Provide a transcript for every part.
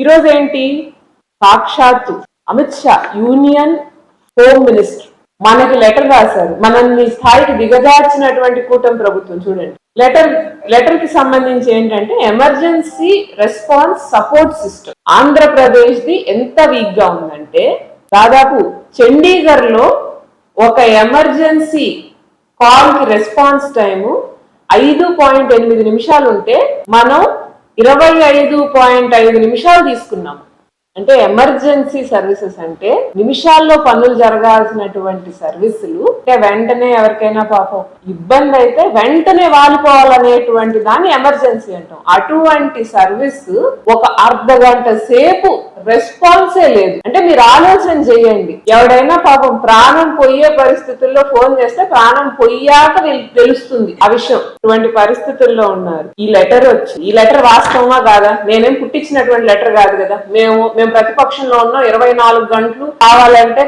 ఈరోజు ఏంటి సాక్షాత్తు Amit Shah union home minister. మనకి లెటర్ రాశారు. మనల్ని స్థాయికి దిగజార్చినటువంటి కూటమి ప్రభుత్వం. చూడండి. లెటర్ లెటర్కి సంబంధించి ఏంటంటే emergency response support system. Andhra Pradesh the ఎంత వీక్గా ఉందంటే దాదాపు చండీగఢ్లో ఒక ఎమర్జెన్సీ కాల్కి రెస్పాన్స్ టైము ఐదు పాయింట్ ఎనిమిది నిమిషాలు ఉంటే మనం ఇరవై ఐదు పాయింట్ ఐదు నిమిషాలు తీసుకున్నాం అంటే ఎమర్జెన్సీ సర్వీసెస్ అంటే నిమిషాల్లో పనులు జరగాల్సినటువంటి సర్వీసులు. అంటే వెంటనే ఎవరికైనా పాపం ఇబ్బంది అయితే వెంటనే వాలిపోవాలనేటువంటి దాన్ని ఎమర్జెన్సీ అంటాం. అటువంటి సర్వీస్ ఒక అర్ధ గంట సేపు రెస్పాన్సే లేదు. అంటే మీరు ఆలోచన చేయండి. ఎవడైనా పాపం ప్రాణం పోయే పరిస్థితుల్లో ఫోన్ చేస్తే ప్రాణం పోయాక వీళ్ళకి తెలుస్తుంది ఆ విషయం. ఇటువంటి పరిస్థితుల్లో ఉన్నారు. ఈ లెటర్ వచ్చి ఈ లెటర్ వాస్తవమా కాదా? నేనేం పుట్టించినటువంటి లెటర్ కాదు కదా. మేము మేము ప్రతిపక్షంలో ఉన్నాం ఇరవై నాలుగు గంటలు కావాలంటే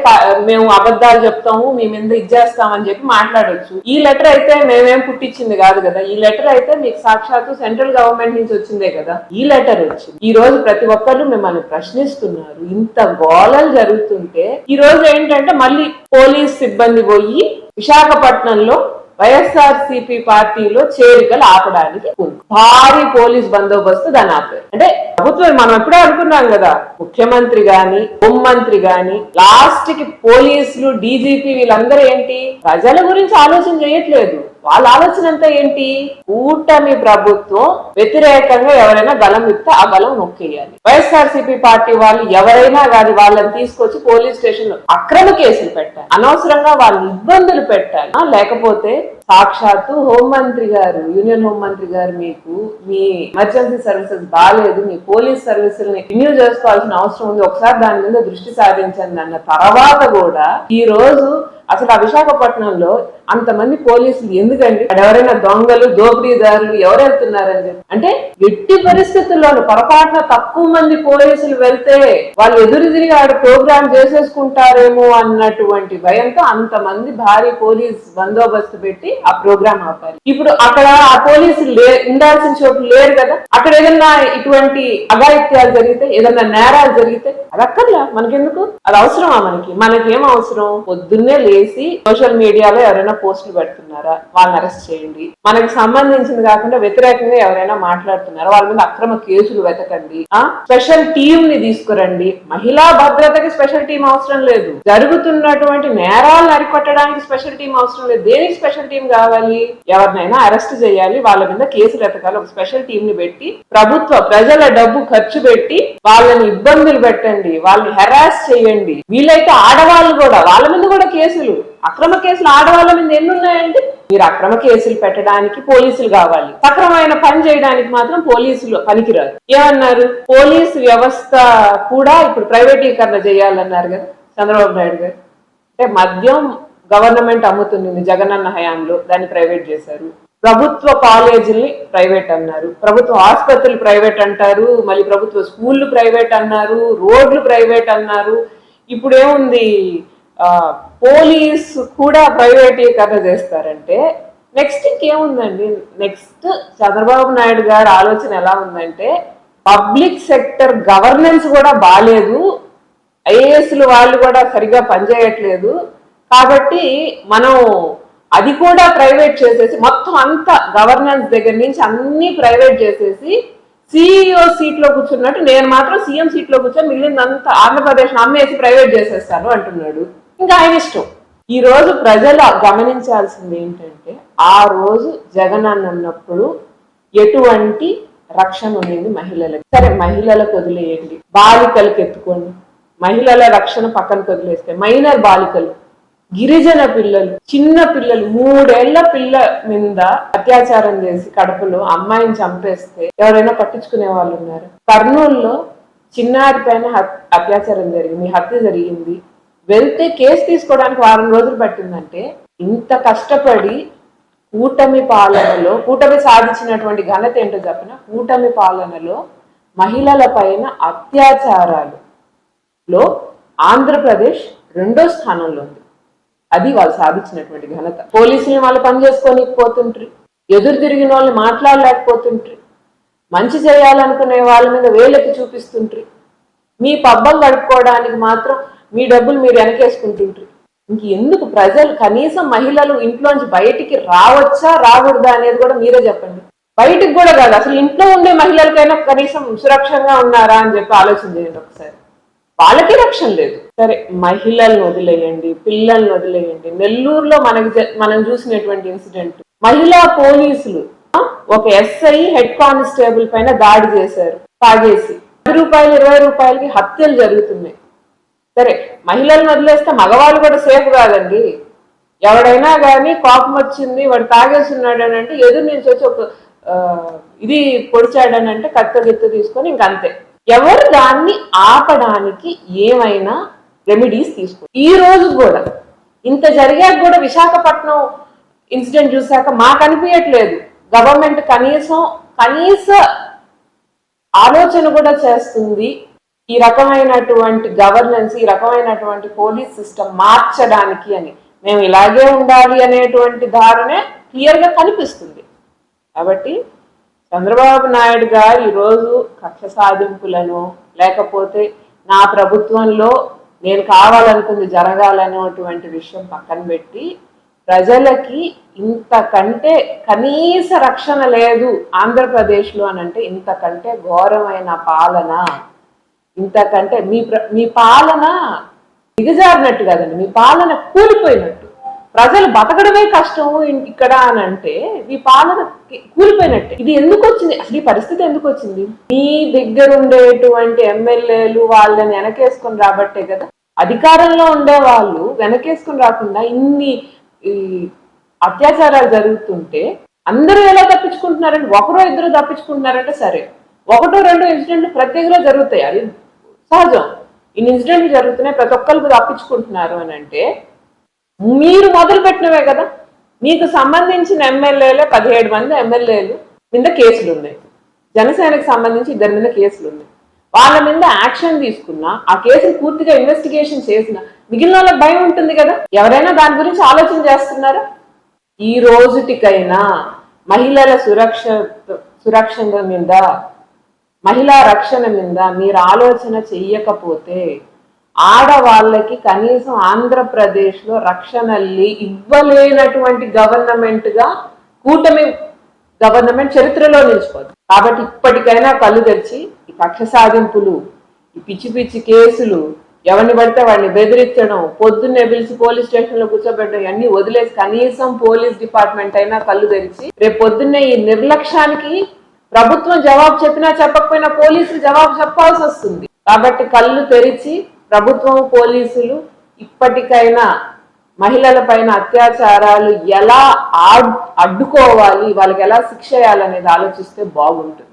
మేము అబద్ధాలు చెప్తాము మీ మీద ఇచ్చేస్తామని చెప్పి మాట్లాడవచ్చు ఈ లెటర్ అయితే మేమేం పుట్టించింది కాదు కదా. ఈ లెటర్ అయితే మీకు సాక్షాత్తు సెంట్రల్ గవర్నమెంట్ నుంచి వచ్చిందే కదా. ఈ లెటర్ వచ్చింది. ఈ రోజు ప్రతి ఒక్కరు మిమ్మల్ని ప్రశ్నిస్తున్నారు. ఇంత గోళలు జరుగుతుంటే ఈ రోజు ఏంటంటే మళ్ళీ పోలీస్ సిబ్బంది పోయి విశాఖపట్నంలో వైఎస్ఆర్ సిపి పార్టీలో చేరికలు ఆపడానికి భారీ పోలీస్ బందోబస్తు దాన్ని ఆపారు. అంటే ప్రభుత్వం మనం ఎప్పుడో అనుకున్నాం కదా ముఖ్యమంత్రి గాని హోంమంత్రి గాని లాస్ట్కి పోలీసులు డీజీపీ వీళ్ళందరూ ఏంటి? ప్రజల గురించి ఆలోచన చేయట్లేదు. వాళ్ళ ఆలోచన అంతా ఏంటి? కూటమి ప్రభుత్వం వ్యతిరేకంగా ఎవరైనా బలం ఇస్తే ఆ బలం నొక్కేయాలి. వైఎస్ఆర్సీపీ పార్టీ వాళ్ళు ఎవరైనా కానీ వాళ్ళని తీసుకొచ్చి పోలీస్ స్టేషన్ అక్రమ కేసులు పెట్టాలి. అనవసరంగా వాళ్ళు ఇబ్బందులు పెట్టాలి? లేకపోతే సాక్షాత్తు హోంమంత్రి గారు యూనియన్ హోంమంత్రి గారు మీకు మీ ఎమర్జెన్సీ సర్వీసెస్ బాగాలేదు మీ పోలీస్ సర్వీసుల్ని రిన్యూ చేసుకోవాల్సిన అవసరం ఉంది. ఒకసారి దాని మీద దృష్టి సాధించండి అన్న తర్వాత కూడా ఈ రోజు అసలు ఆ విశాఖపట్నంలో అంతమంది పోలీసులు ఎందుకండి? అక్కడ ఎవరైనా దొంగలు దోపిడీదారులు ఎవరెళ్తున్నారని చెప్పి. అంటే ఎట్టి పరిస్థితుల్లోనూ పొరపాటున తక్కువ మంది పోలీసులు వెళ్తే వాళ్ళు ఎదురు తిరిగి ఆడ ప్రోగ్రామ్ చేసేసుకుంటారేమో అన్నటువంటి భయంతో అంతమంది భారీ పోలీస్ బందోబస్తు పెట్టి ఆ ప్రోగ్రామ్ ఆపారు ఇప్పుడు అక్కడ ఆ పోలీసులు లే ఉండాల్సిన చోటు లేరు కదా. అక్కడ ఏదన్నా ఇటువంటి అఘాయిత్యాలు జరిగితే ఏదన్నా నేరాలు జరిగితే అది అక్కర్లా మనకెందుకు? అది అవసరమా మనకి? మనకేం అవసరం? పొద్దున్నే లేచి సోషల్ మీడియాలో ఎవరైనా పోస్టులు పెడుతున్నారా? వాళ్ళని అరెస్ట్ చేయండి. మనకి సంబంధించింది కాకుండా వ్యతిరేకంగా ఎవరైనా మాట్లాడుతున్నారా? వాళ్ళ మీద అక్రమ కేసులు వెతకండి. ఆ? స్పెషల్ టీమ్ని తీసుకురండి. మహిళా భద్రతకి స్పెషల్ టీం అవసరం లేదు. జరుగుతున్నటువంటి నేరాలను అరికొట్టడానికి స్పెషల్ టీం అవసరం లేదు. దేనికి స్పెషల్ టీం కావాలి? ఎవరినైనా అరెస్ట్ చేయాలి. వాళ్ళ మీద కేసులు ఎతకాలి ఒక స్పెషల్ టీం ని పెట్టి ప్రభుత్వ ప్రజల డబ్బు ఖర్చు పెట్టి వాళ్ళని ఇబ్బందులు పెట్టండి. వాళ్ళని హెరాస్ చేయండి. వీలైతే ఆడవాళ్ళు కూడా వాళ్ళ మీద కూడా కేసులు. అక్రమ కేసులు ఆడవాళ్ళ మీద ఎన్ని ఉన్నాయండి మీరు అక్రమ కేసులు పెట్టడానికి పోలీసులు కావాలి. సక్రమైన పని చేయడానికి మాత్రం పోలీసులు పనికిరాదు ఏమన్నారు? పోలీసు వ్యవస్థ కూడా ఇప్పుడు ప్రైవేటీకరణ చేయాలన్నారు కదా చంద్రబాబు నాయుడు గారు. అంటే మద్యం గవర్నమెంట్ అమ్ముతుంది జగనన్న హయాంలో దాన్ని ప్రైవేట్ చేశారు. ప్రభుత్వ కాలేజీల్ని ప్రైవేట్ అన్నారు. ప్రభుత్వ ఆసుపత్రులు ప్రైవేట్ అంటారు మళ్ళీ ప్రభుత్వ స్కూళ్ళు ప్రైవేట్ అన్నారు రోడ్లు ప్రైవేట్ అన్నారు. ఇప్పుడేముంది? పోలీస్ కూడా ప్రైవేటీకరణ చేస్తారంటే నెక్స్ట్ ఇంకేముందండి? నెక్స్ట్ చంద్రబాబు నాయుడు గారి ఆలోచన ఎలా ఉందంటే పబ్లిక్ సెక్టర్ గవర్నెన్స్ కూడా బాగాలేదు ఐఏఎస్లు వాళ్ళు కూడా సరిగా పనిచేయట్లేదు. కాబట్టి మనం అది కూడా ప్రైవేట్ చేసేసి మొత్తం అంతా గవర్నెన్స్ దగ్గర నుంచి అన్ని ప్రైవేట్ చేసేసి సిఇఓ సీట్లో కూర్చున్నట్టు నేను మాత్రం సీఎం సీట్లో కూర్చొని మిగిలిందంతా ఆంధ్రప్రదేశ్ అమ్మేసి ప్రైవేట్ చేసేస్తాను అంటున్నాడు. ఇంకా ఆయన ఇష్టం. ఈ రోజు ప్రజలు గమనించాల్సింది ఏంటంటే ఆ రోజు జగన్ అన్నప్పుడు ఎటువంటి రక్షణ ఉండింది మహిళలకు. సరే మహిళలకు వదిలేయండి. బాలికలకు ఎత్తుకోండి. మహిళల రక్షణ పక్కన వదిలేస్తే మైనర్ బాలికలు గిరిజన పిల్లలు చిన్న పిల్లలు మూడేళ్ళ పిల్ల మీద అత్యాచారం చేసి కడుపులో అమ్మాయిని చంపేస్తే ఎవరైనా పట్టించుకునే వాళ్ళు ఉన్నారు. కర్నూలులో చిన్నారి పైన అత్యాచారం జరిగింది హత్య జరిగింది. వెళ్తే కేసు తీసుకోవడానికి వారం రోజులు పట్టిందంటే ఇంత కష్టపడి కూటమి పాలనలో కూటమి సాధించినటువంటి ఘనత ఏంటో చెప్పిన? కూటమి పాలనలో మహిళల పైన అత్యాచారాలు. లో ఆంధ్రప్రదేశ్ రెండో స్థానంలో ఉంది. అది వాళ్ళు సాధించినటువంటి ఘనత. పోలీసులు వాళ్ళు పని చేసుకోలేకపోతుంటారు ఎదురు తిరిగిన వాళ్ళు మాట్లాడలేకపోతుంటారు మంచి చేయాలనుకునే వాళ్ళ మీద వేలెత్తి చూపిస్తుంటారు మీ పబ్బం గడుపుకోవడానికి మాత్రం మీ డబ్బులు మీరు వెనకేసుకుంటుంటారు ఇంక ఎందుకు ప్రజలు కనీసం మహిళలు ఇంట్లోంచి బయటికి రావచ్చా రాకూడదా అనేది కూడా మీరే చెప్పండి. బయటికి కూడా కాదు అసలు ఇంట్లో ఉండే మహిళలకైనా కనీసం సురక్షంగా ఉన్నారా అని చెప్పి ఆలోచన చేయండి ఒకసారి. వాళ్ళకి రక్షణ లేదు. సరే మహిళల్ని వదిలేయండి పిల్లల్ని వదిలేయండి. నెల్లూరులో మనకి మనం చూసినటువంటి ఇన్సిడెంట్. మహిళా పోలీసులు ఒక ఎస్ఐ హెడ్ కానిస్టేబుల్ పైన దాడి చేశారు తాగేసి పది రూపాయలు ఇరవై రూపాయలకి హత్యలు జరుగుతున్నాయి. సరే మహిళలను వదిలేస్తే మగవాళ్ళు కూడా సేఫ్ కాదండి. ఎవడైనా కానీ కోపం వచ్చింది వాడు తాగేస్తున్నాడు అని అంటే ఎదురు నుంచి వచ్చి ఒక ఇది పొడిచాడని అంటే కత్త గిత్త తీసుకొని ఇంక అంతే. ఎవరు దాన్ని ఆపడానికి ఏమైనా రెమెడీస్ తీసుకో. ఈ రోజు కూడా ఇంత జరిగాక కూడా విశాఖపట్నం ఇన్సిడెంట్ చూసాక మాకు అనిపించట్లేదు గవర్నమెంట్ కనీసం కనీస ఆలోచన కూడా చేస్తుంది. ఈ రకమైనటువంటి గవర్నెన్స్ ఈ రకమైనటువంటి పోలీస్ సిస్టమ్ మార్చడానికి అని. మేము ఇలాగే ఉండాలి అనేటువంటి ధారనే క్లియర్గా కనిపిస్తుంది. కాబట్టి చంద్రబాబు నాయుడు గారు ఈరోజు కక్ష సాధింపులను లేకపోతే నా ప్రభుత్వంలో నేను కావాలనుకుంది జరగాలనేటువంటి విషయం పక్కన పెట్టి ప్రజలకి ఇంతకంటే కనీస రక్షణ లేదు ఆంధ్రప్రదేశ్లో అని అంటే ఇంతకంటే ఘోరమైన పాలన. ఇంతకంటే మీ ప్ర- మీ పాలన దిగజారినట్టు కదండి. మీ పాలన కూలిపోయినట్టు. ప్రజలు బతకడమే కష్టము ఇక్కడ అని అంటే మీ పాలన కూలిపోయినట్టు కూలిపోయినట్టే. ఇది ఎందుకు వచ్చింది అసలు ఈ పరిస్థితి ఎందుకు వచ్చింది మీ దగ్గర ఉండేటువంటి ఎమ్మెల్యేలు వాళ్ళని వెనకేసుకొని రాబట్టే కదా. అధికారంలో ఉండే వాళ్ళు వెనకేసుకుని రాకుండా ఇన్ని ఈ అత్యాచారాలు జరుగుతుంటే అందరూ ఎలా తప్పించుకుంటున్నారంటే ఒకరో ఇద్దరు తప్పించుకుంటున్నారంటే సరే. ఒకటో రెండు ఇన్సిడెంట్లు ప్రతి దగ్గర జరుగుతాయి. అది సహజం. ఇన్ని ఇన్సిడెంట్లు జరుగుతున్నాయి ప్రతి ఒక్కరికి తప్పించుకుంటున్నారు అని అంటే మీరు మొదలు పెట్టినవే కదా. మీకు సంబంధించిన ఎమ్మెల్యేలే పదిహేడు మంది ఎమ్మెల్యేలు మీద కేసులు ఉన్నాయి జనసేనకు సంబంధించి ఇద్దరి మీద కేసులు ఉన్నాయి వాళ్ళ మీద యాక్షన్ తీసుకున్నా ఆ కేసును పూర్తిగా ఇన్వెస్టిగేషన్ చేసిన మిగిలిన వాళ్ళకి భయం ఉంటుంది కదా? ఎవరైనా దాని గురించి ఆలోచన చేస్తున్నారా? ఈ రోజుటికైనా మహిళల సురక్ష సురక్షణ మీద మహిళా రక్షణ మీద మీరు ఆలోచన చెయ్యకపోతే ఆడవాళ్ళకి కనీసం ఆంధ్రప్రదేశ్లో రక్షణల్ని ఇవ్వలేనటువంటి గవర్నమెంట్గా కూటమి గవర్నమెంట్ చరిత్రలో నిలిచిపోతుంది కాబట్టి ఇప్పటికైనా కళ్ళు తెరిచి ఈ కక్ష సాధింపులు ఈ పిచ్చి పిచ్చి కేసులు ఎవరిని పడితే వాడిని బెదిరించడం పొద్దున్నే పిలిచి పోలీస్ స్టేషన్లో కూర్చోబెట్టడం అన్ని వదిలేసి కనీసం పోలీస్ డిపార్ట్మెంట్ అయినా కళ్ళు తెరిచి రేపు పొద్దున్నే ఈ నిర్లక్ష్యానికి ప్రభుత్వం జవాబు చెప్పినా చెప్పకపోయినా పోలీసులు జవాబు చెప్పాల్సి వస్తుంది. కాబట్టి కళ్ళు తెరిచి ప్రభుత్వం పోలీసులు ఇప్పటికైనా మహిళల పైన అత్యాచారాలు ఎలా అడ్డుకోవాలి వాళ్ళకి ఎలా శిక్ష వేయాలనేది ఆలోచిస్తే బాగుంటుంది.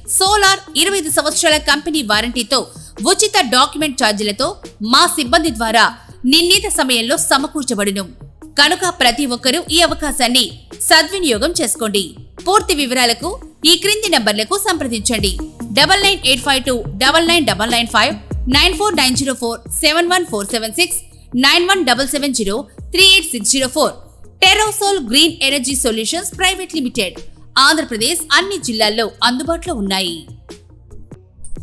సోలార్ ఇరవై ఐదు సంవత్సరాల కంపెనీ వారంటీతో ఉచిత డాక్యుమెంట్ ఛార్జీలతో మా సిబ్బంది ద్వారా నిర్ణీత సమయంలో సమకూర్చబడును. కనుక ప్రతి ఒక్కరూ ఈ అవకాశాన్ని సద్వినియోగం చేసుకోండి. పూర్తి వివరాలకు ఈ క్రింది నంబర్లకు సంప్రదించండి. Double nine eight five two double nine double nine five nine four nine zero four seven one four seven six nine one double seven zero three eight six zero four. Terosol green energy solutions private limited. Andhra Pradesh అన్ని జిల్లాల్లో అందుబాటులో ఉన్నాయి.